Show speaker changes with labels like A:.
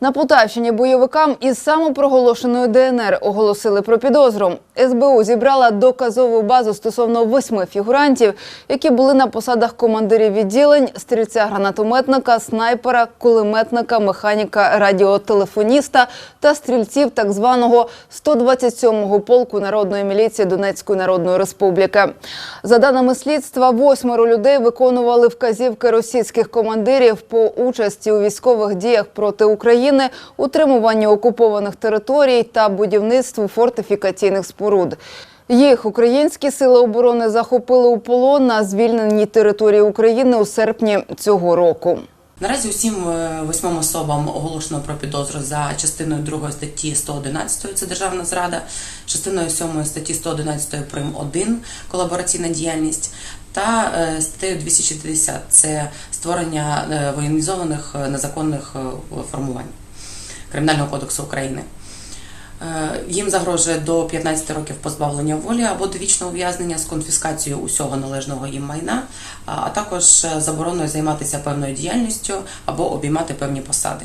A: На Полтавщині бойовикам із самопроголошеної ДНР оголосили про підозру. СБУ зібрала доказову базу стосовно восьми фігурантів, які були на посадах командирів відділень, стрільця гранатометника, снайпера, кулеметника, механіка, радіотелефоніста та стрільців так званого 127-го полку народної міліції Донецької Народної Республіки. За даними слідства, восьмеро людей виконували вказівки російських командирів по участі у військових діях проти України, утримуванні окупованих територій та будівництву фортифікаційних споруд. Їх українські сили оборони захопили у полон на звільненій території України у серпні цього року.
B: Наразі усім е, восьмом особам оголошено про підозру за частиною 2 статті 111 – це державна зрада, частиною 7 статті 111 прим. 1 – колабораційна діяльність та е, статтею 260 – це створення е, воєнізованих незаконних формувань Кримінального кодексу України. Е, Їм загрожує до 15 років позбавлення волі або довічного ув'язнення з конфіскацією усього належного їм майна, а також е, забороною займатися певною діяльністю або обіймати певні посади.